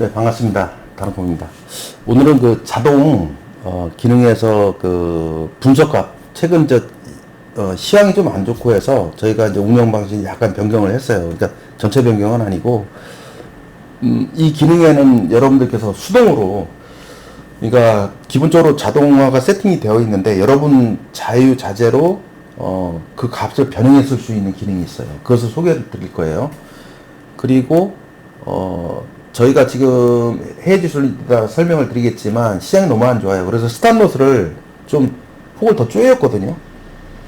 네, 반갑습니다. 다른폼입니다. 오늘은 그 자동 어, 기능에서 그 분석값 최근 저 어, 시황이 좀 안 좋고 해서 저희가 이제 운영 방식이 약간 변경을 했어요. 그러니까 전체 변경은 아니고 음, 이 기능에는 여러분들께서 수동으로 그러니까 기본적으로 자동화가 세팅이 되어 있는데 여러분 자유자재로 어, 그 값을 변형했을 수 있는 기능이 있어요. 그것을 소개를 드릴 거예요. 그리고 어, 저희가 지금 해외 지수를 설명을 드리겠지만 시장이 너무 안 좋아요. 그래서 스탑로스를 좀 폭을 더 쪼였거든요.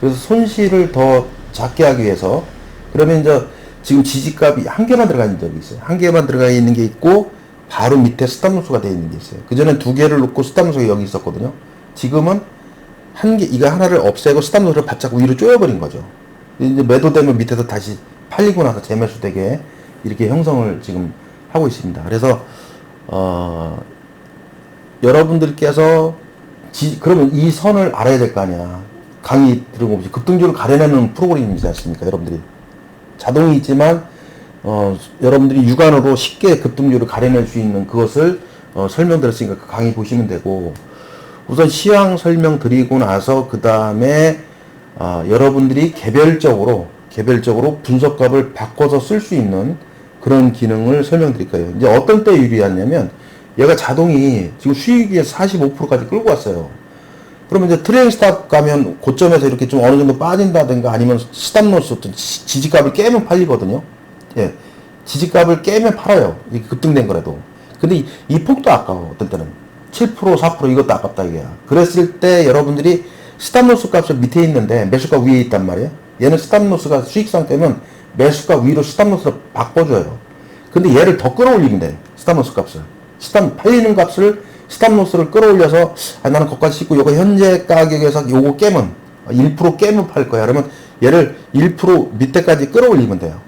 그래서 손실을 더 작게 하기 위해서 그러면 이제 지금 지지값이 한 개만 들어가 있는 적이 있어요. 한 개만 들어가 있는 게 있고 바로 밑에 스탑로스가 되어 있는 게 있어요. 그전엔 두 개를 놓고 스탑로스가 여기 있었거든요. 지금은 한 개, 이거 하나를 없애고 스탑로스를 바짝 위로 쪼여버린 거죠. 이제 매도되면 밑에서 다시 팔리고 나서 재매수 되게 이렇게 형성을 지금 하고 있습니다. 그래서 어, 여러분들께서 지, 그러면 이 선을 알아야 될 거 아니야. 강의 들은 거 없이 급등주를 가려내는 프로그램이지 않습니까, 여러분들이. 자동이 있지만 어, 여러분들이 육안으로 쉽게 급등주를 가려낼 수 있는 그것을 어, 설명드렸으니까 그 강의 보시면 되고 우선 시황 설명 드리고 나서 그 다음에 어, 여러분들이 개별적으로 개별적으로 분석값을 바꿔서 쓸 수 있는 그런 기능을 설명드릴 거예요. 이제 어떤 때 유리하냐면 얘가 자동이 지금 수익에서 45%까지 끌고 왔어요. 그러면 이제 트레일 스탑 가면 고점에서 이렇게 좀 어느 정도 빠진다든가 아니면 스탑 지- 지지값을 깨면 팔리거든요. 예. 지지값을 깨면 팔아요. 이게 급등된 거라도. 근데 이, 이 폭도 아까워. 어떤 때는. 7% 4% 이것도 아깝다 이게야. 그랬을 때 여러분들이 스탑 로스 값을 밑에 있는데 매수가 위에 있단 말이에요. 얘는 스탑 로스가 수익 상태면 매수가 위로 스탑 로스를 바꿔줘요. 근데 얘를 더 끌어올리면 돼. 스탑 로스 값을. 스탑 팔리는 값을 스탑 로스를 끌어올려서 아, 나는 거기까지 씻고 요거 현재 가격에서 요거 깨면 1% 깨면 팔 거야. 그러면 얘를 1% 밑에까지 끌어올리면 돼요.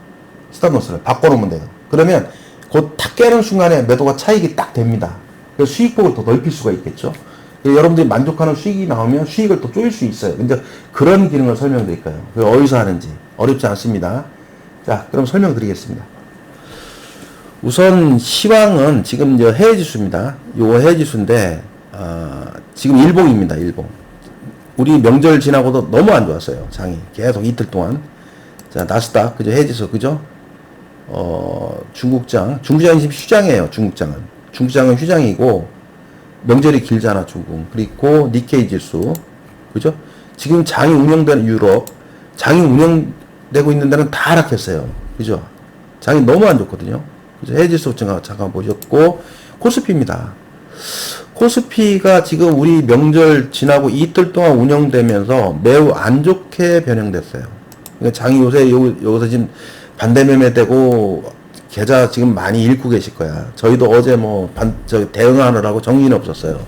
스탑 로스를 바꿔놓으면 돼요. 그러면 곧 탁 깨는 순간에 매도가 차익이 딱 됩니다. 그래서 수익폭을 더 넓힐 수가 있겠죠. 여러분들이 만족하는 수익이 나오면 수익을 또 쪼일 수 있어요. 근데 그런 기능을 설명드릴 거예요. 그게 어디서 하는지 어렵지 않습니다. 자, 그럼 설명드리겠습니다. 우선 시황은 지금 이제 해외 지수입니다. 요거 해외 지수인데 어, 지금 일봉입니다. 일봉. 우리 명절 지나고도 너무 안 좋았어요. 장이 계속 이틀 동안. 자 나스닥 그죠 해외 지수 그죠? 어 중국장 중국장이 지금 휴장이에요. 중국장은 중국장은 휴장이고 명절이 길잖아 중국. 그리고 니케이 지수 그죠? 지금 장이 운영되는 유럽 장이 운영 되고 있는 데는 다 하락했어요. 그죠? 장이 너무 안 좋거든요. 그죠? 해지수 잠깐, 잠깐 보셨고, 코스피입니다. 코스피가 지금 우리 명절 지나고 이틀 동안 운영되면서 매우 안 좋게 변형됐어요. 그러니까 장이 요새 요, 여기서 지금 반대 매매되고 계좌 지금 많이 잃고 계실 거야. 저희도 어제 뭐 반, 저 대응하느라고 정신이 없었어요.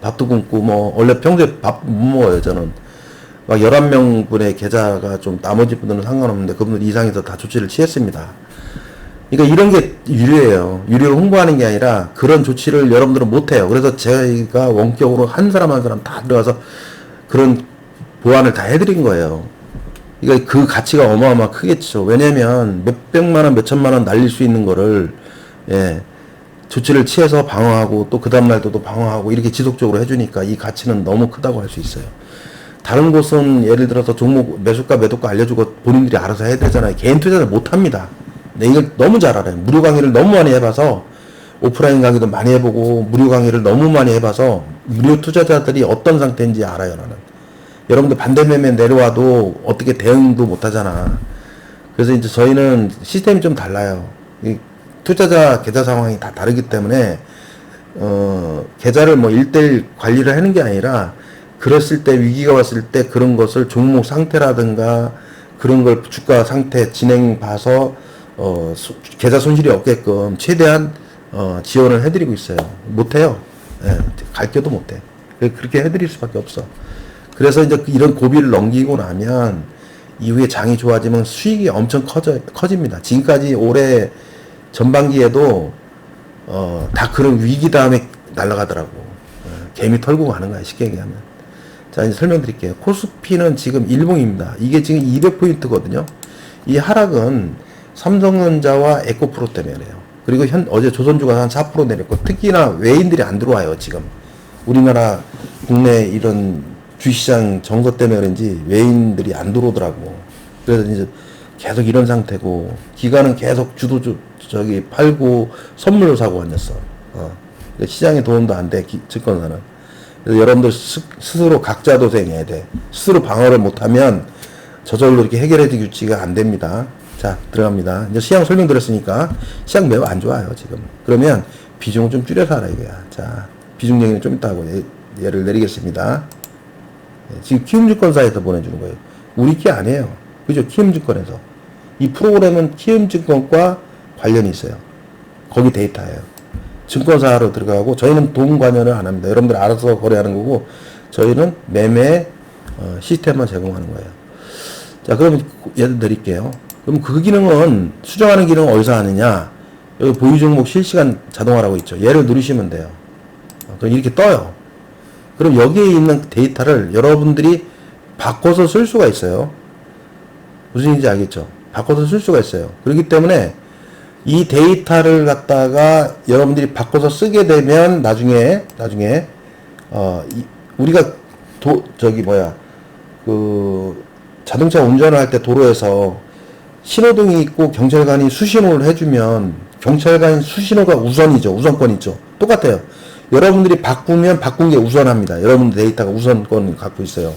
밥도 굶고 뭐 원래 평소에 밥 못 먹어요 저는. 막 11명 분의 계좌가 좀 나머지 분들은 상관없는데 그분들 이상해서 다 조치를 취했습니다. 그러니까 이런 게 유리해요. 유리를 홍보하는 게 아니라 그런 조치를 여러분들은 못해요. 그래서 저희가 원격으로 한 사람 한 사람 다 들어가서 그런 보완을 다 해드린 거예요. 그러니까 그 가치가 어마어마 크겠죠. 왜냐면 몇백만 원, 몇천만 원 날릴 수 있는 거를, 예, 조치를 취해서 방어하고 또 그 다음날도 또 방어하고 이렇게 지속적으로 해주니까 이 가치는 너무 크다고 할 수 있어요. 다른 곳은 예를 들어서 종목 매수가 매도가 알려주고 본인들이 알아서 해야 되잖아요. 개인 투자를 못 합니다. 네, 이걸 너무 잘 알아요. 무료 강의를 너무 많이 해봐서 오프라인 강의도 많이 해보고 무료 강의를 너무 많이 해봐서 무료 투자자들이 어떤 상태인지 알아요. 나는. 여러분들 반대 매매 내려와도 어떻게 대응도 못 하잖아. 그래서 이제 저희는 시스템이 좀 달라요. 이 투자자 계좌 상황이 다 다르기 때문에 어, 계좌를 뭐 1대1 관리를 하는 게 아니라 그랬을 때 위기가 왔을 때 그런 것을 종목 상태라든가 그런 걸 주가 상태 진행 봐서 어, 수- 계좌 손실이 없게끔 최대한 어, 지원을 해드리고 있어요. 못해요. 예, 갈 게도 못해. 그- 그렇게 해드릴 수밖에 없어. 그래서 이제 그 이런 고비를 넘기고 나면 이후에 장이 좋아지면 수익이 엄청 커져, 커집니다. 지금까지 올해 전반기에도 어, 다 그런 위기 다음에 날아가더라고. 어, 개미 털고 가는 거야, 쉽게 얘기하면. 자, 이제 설명드릴게요. 코스피는 지금 일봉입니다. 이게 지금 200포인트거든요. 이 하락은 삼성전자와 에코프로 때문에 그래요. 그리고 현 어제 조선주가 한 4% 내렸고 특히나 외인들이 안 들어와요 지금 우리나라 국내 이런 주시장 정서 때문에 그런지 외인들이 안 들어오더라고 그래서 이제 계속 이런 상태고 기관은 계속 주도 주, 저기 팔고 선물로 사고 앉았어 어. 시장에 도움도 안돼 증권사는 그래서 여러분들 스, 스스로 각자 도생해야 돼 스스로 방어를 못하면 저절로 이렇게 해결해지 규칙이 안 됩니다. 자, 들어갑니다. 이제 시장 설명드렸으니까 시장 매우 안 좋아요, 지금. 그러면 비중을 좀 줄여서 하라 이거야. 자, 비중 얘기는 좀 이따 하고 예, 예를 내리겠습니다. 예, 지금 키움증권사에서 보내주는 거예요. 우리 키 아니에요. 그죠? 키움증권에서. 이 프로그램은 키움증권과 관련이 있어요. 거기 데이터예요. 증권사로 들어가고 저희는 돈 관여를 안 합니다. 여러분들 알아서 거래하는 거고 저희는 매매 어, 시스템만 제공하는 거예요. 자, 그럼 예를 드릴게요. 그럼 그 기능은 수정하는 기능은 어디서 하느냐? 여기 보유 종목 실시간 자동화라고 있죠. 얘를 누르시면 돼요. 어, 그럼 이렇게 떠요. 그럼 여기에 있는 데이터를 여러분들이 바꿔서 쓸 수가 있어요. 무슨 얘기인지 알겠죠? 바꿔서 쓸 수가 있어요. 그렇기 때문에 이 데이터를 갖다가 여러분들이 바꿔서 쓰게 되면 나중에 나중에 어 이, 우리가 도 저기 뭐야 그 자동차 운전을 할 때 도로에서 신호등이 있고 경찰관이 수신호를 해주면 경찰관 수신호가 우선이죠. 우선권 있죠. 똑같아요. 여러분들이 바꾸면 바꾼 게 우선합니다. 여러분들 데이터가 우선권 갖고 있어요.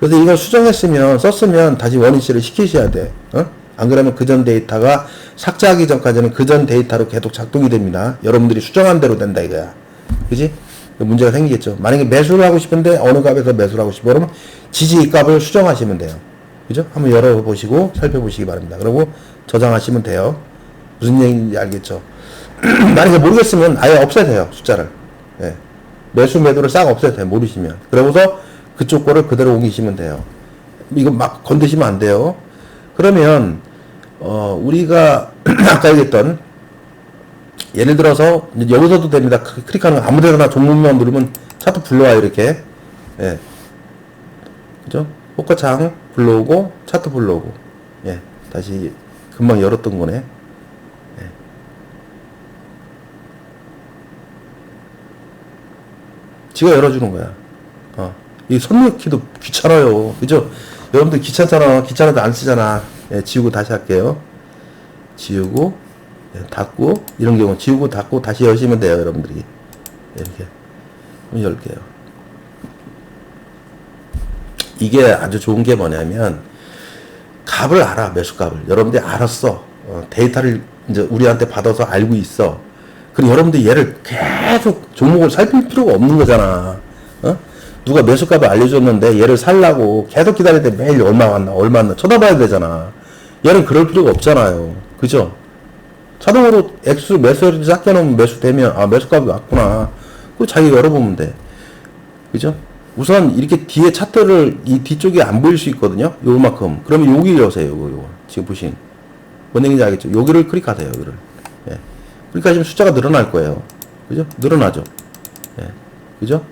그래서 이걸 수정했으면 썼으면 다시 원위치를 시키셔야 돼. 어? 안 그러면 그 전 데이터가 삭제하기 전까지는 그 전 데이터로 계속 작동이 됩니다. 여러분들이 수정한 대로 된다 이거야. 그지? 문제가 생기겠죠. 만약에 매수를 하고 싶은데 어느 값에서 매수를 하고 싶어 그러면 지지 값을 수정하시면 돼요. 그죠? 한번 열어보시고 살펴보시기 바랍니다. 그리고 저장하시면 돼요. 무슨 얘기인지 알겠죠? 만약에 모르겠으면 아예 없애야 돼요. 숫자를. 예. 매수 매도를 싹 없애야 돼요. 모르시면. 그러고서 그쪽 거를 그대로 옮기시면 돼요. 이거 막 건드시면 안 돼요. 그러면 어 우리가 아까 얘기했던 예를 들어서 여기서도 됩니다. 크- 클릭하는 거 아무 데나 종목만 누르면 차트 불러와요 이렇게. 예. 그죠? 포커창 불러오고 차트 불러오고. 예. 다시 금방 열었던 거네. 예. 지가 열어주는 거야. 어. 이 손넣기도 귀찮아요. 그죠? 여러분들 귀찮잖아. 귀찮아도 안 쓰잖아. 예, 지우고 다시 할게요. 지우고, 예, 닫고, 이런 경우 지우고 닫고 다시 여시면 돼요, 여러분들이. 이렇게. 한번 열게요. 이게 아주 좋은 게 뭐냐면, 값을 알아, 매수값을. 여러분들이 알았어. 어, 데이터를 이제 우리한테 받아서 알고 있어. 그럼 여러분들이 얘를 계속 종목을 살필 필요가 없는 거잖아. 어? 누가 매수값을 알려줬는데 얘를 살라고 계속 때 매일 얼마 왔나, 얼마 왔나 쳐다봐야 되잖아. 얘는 그럴 필요가 없잖아요. 그죠? 자동으로 액수 매수를 작게 놓으면 매수되면, 아, 매수값이 왔구나. 그 자기 열어보면 돼. 그죠? 우선 이렇게 뒤에 차트를 이 뒤쪽에 안 보일 수 있거든요. 요만큼. 그러면 여기 여세요. 요거, 요거. 지금 보신. 뭔 얘기인지 알겠죠? 여기를 클릭하세요. 여기를. 예. 클릭하시면 숫자가 늘어날 거예요. 그죠? 늘어나죠. 예. 그죠?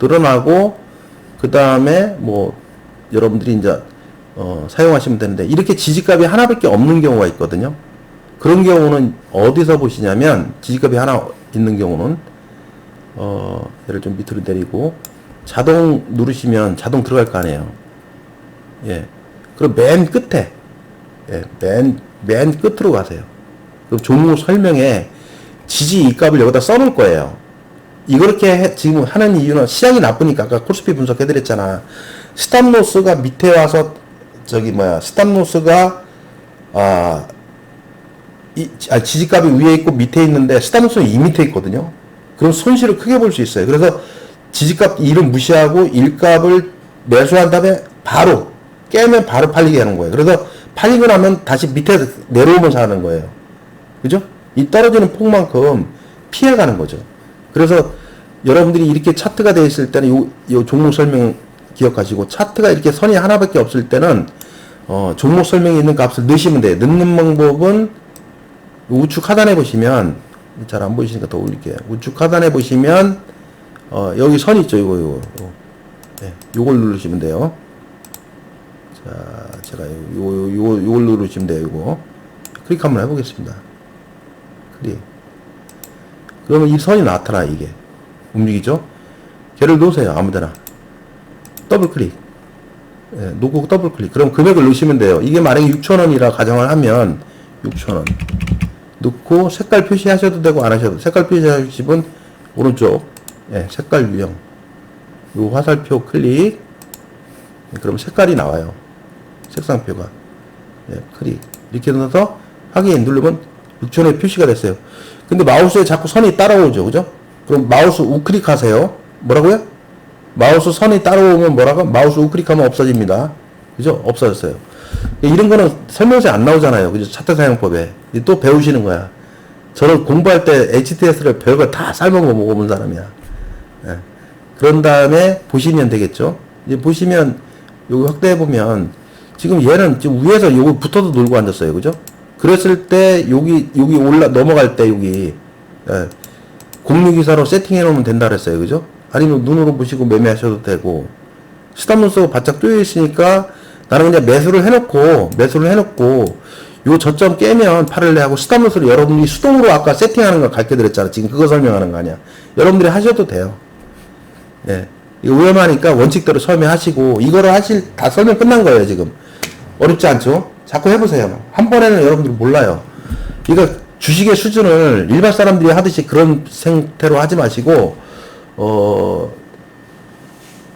늘어나고, 그 다음에 뭐, 여러분들이 이제, 어, 사용하시면 되는데, 이렇게 지지값이 하나밖에 없는 경우가 있거든요. 그런 경우는 어디서 보시냐면, 지지값이 하나 있는 경우는, 어, 얘를 좀 밑으로 내리고, 자동 누르시면 자동 들어갈 거 아니에요. 예. 그럼 맨 끝에, 예, 맨, 맨 끝으로 가세요. 그럼 종목 설명에 지지 이 값을 여기다 써놓을 거예요. 이렇게 해- 지금 하는 이유는 시장이 나쁘니까 아까 코스피 분석해드렸잖아. 스탑로스가 밑에 와서 저기 뭐야 스탑로스가 아, 이, 아 지지값이 위에 있고 밑에 있는데 스탑로스는 이 밑에 있거든요. 그럼 손실을 크게 볼 수 있어요. 그래서 지지값 1은 무시하고 1값을 매수한 다음에 바로 깨면 바로 팔리게 하는 거예요. 그래서 팔리고 나면 다시 밑에 내려오면서 하는 거예요. 그죠? 이 떨어지는 폭만큼 피해가는 거죠. 그래서 여러분들이 이렇게 차트가 되어 있을 때는 요, 요 종목 설명 기억하시고 차트가 이렇게 선이 하나밖에 없을 때는 어, 종목 설명에 있는 값을 넣으시면 돼요. 넣는 방법은 우측 하단에 보시면 잘 안 보이시니까 더 올릴게요. 우측 하단에 보시면 어, 여기 선 있죠. 이거 이거. 이거. 네, 요걸 누르시면 돼요. 자, 제가 요, 요, 요, 요걸 누르시면 돼요. 이거 클릭 한번 해보겠습니다. 클릭. 그러면 이 선이 나타나 이게 움직이죠? 걔를 놓으세요 아무데나 더블 클릭. 예, 놓고 더블 클릭. 그럼 금액을 넣으시면 돼요. 이게 만약에 6,000원이라 가정을 하면 6,000원. 넣고 색깔 표시하셔도 되고 안 하셔도 색깔 표시하실 분 오른쪽 예, 색깔 유형 요 화살표 클릭 예, 그럼 색깔이 나와요 색상표가 예, 클릭 이렇게 넣어서 확인 누르면 6천에 표시가 됐어요 근데 마우스에 자꾸 선이 따라오죠 그죠 그럼 마우스 우클릭 하세요 뭐라고요 마우스 선이 따라오면 뭐라고 마우스 우클릭하면 없어집니다 그죠 없어졌어요 이런 거는 설명서에 안 나오잖아요. 그죠? 차트 사용법에. 이또 배우시는 거야. 저는 공부할 때 HTS를 별걸 다 삶아먹어 먹어본 사람이야. 예. 그런 다음에 보시면 되겠죠. 이제 보시면, 여기 확대해보면, 지금 얘는 지금 위에서 여기 붙어도 놀고 앉았어요. 그죠? 그랬을 때, 여기, 여기 올라, 넘어갈 때, 여기, 예. 공유기사로 세팅해 놓으면 된다 그랬어요. 그죠? 아니면 눈으로 보시고 매매하셔도 되고, 스탑로스가 바짝 뚫려 있으니까 나는 그냥 매수를 해놓고 매수를 해놓고 요 저점 깨면 팔을래 하고 스탑로스를 여러분이 수동으로 아까 세팅하는 거 가르쳐 드렸잖아 지금 그거 설명하는 거 아니야. 여러분들이 하셔도 돼요. 예. 이거 위험하니까 원칙대로 처음에 하시고 이거를 하실 다 설명 끝난 거예요 지금. 어렵지 않죠 자꾸 해보세요. 한 번에는 여러분들이 몰라요. 이거 주식의 수준을 일반 사람들이 하듯이 그런 생태로 하지 마시고 어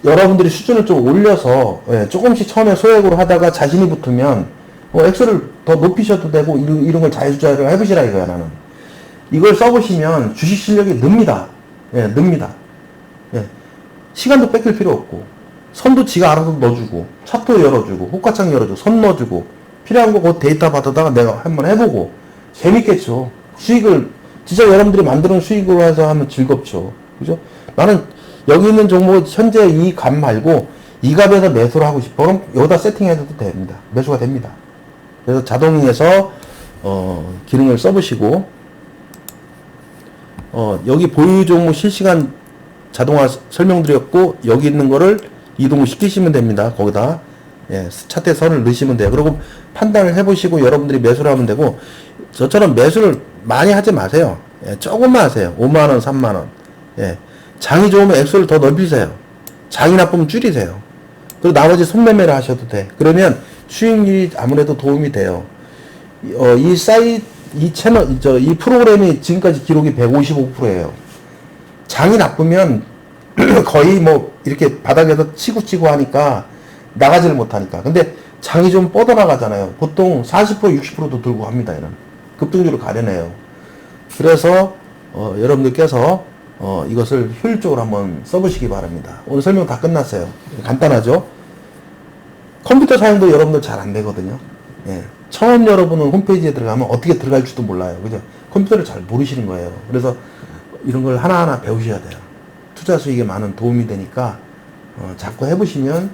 여러분들이 수준을 좀 올려서 예, 조금씩 처음에 소액으로 하다가 자신이 붙으면 어, 액수를 더 높이셔도 되고 이런, 이런 걸 자유자재로 해보시라 이거야 나는. 이걸 써보시면 주식 실력이 늡니다. 예, 늡니다. 예, 시간도 뺏길 필요 없고 선도 지가 알아서 넣어주고 차트 열어주고 호가창 열어주고 선 넣어주고 필요한 거그 데이터 받아다가 내가 한번 해보고 재밌겠죠. 수익을 진짜 여러분들이 만드는 수익으로 해서 하면 즐겁죠. 그죠? 나는 여기 있는 종목 현재 이 값 말고 이 값에서 매수를 하고 싶어. 그럼 여기다 세팅해도 됩니다. 매수가 됩니다. 그래서 자동에서 어, 기능을 써보시고 어, 여기 보유 종목 실시간 자동화 설명드렸고 여기 있는 거를 이동을 시키시면 됩니다. 거기다 예, 차트에 선을 넣으시면 돼요. 그리고 판단을 해보시고 여러분들이 매수를 하면 되고 저처럼 매수를 많이 하지 마세요. 예, 조금만 하세요. 5만 원, 3만 원. 예, 장이 좋으면 액수를 더 넓히세요. 장이 나쁘면 줄이세요. 그리고 나머지 손매매를 하셔도 돼. 그러면 수익률이 아무래도 도움이 돼요. 이- 어, 이 사이, 이 채널, 저, 이 프로그램이 지금까지 기록이 155%예요. 장이 나쁘면 거의 뭐 이렇게 바닥에서 치고 치고 하니까 나가지를 못하니까. 근데 장이 좀 뻗어나가잖아요. 보통 40% 60%도 들고 합니다. 얘는 급등주를 가려내요. 그래서 어, 여러분들께서 어, 이것을 효율적으로 한번 써보시기 바랍니다. 오늘 설명 다 끝났어요. 간단하죠? 컴퓨터 사용도 여러분들 잘 안 되거든요. 예. 처음 여러분은 홈페이지에 들어가면 어떻게 들어갈지도 몰라요. 그죠? 컴퓨터를 잘 모르시는 거예요. 그래서 이런 걸 하나하나 배우셔야 돼요. 투자 수익에 많은 도움이 되니까 어, 자꾸 해보시면 어,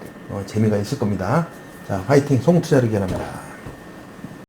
재미가 있을 겁니다. 자, 화이팅! 송투자를 기원합니다.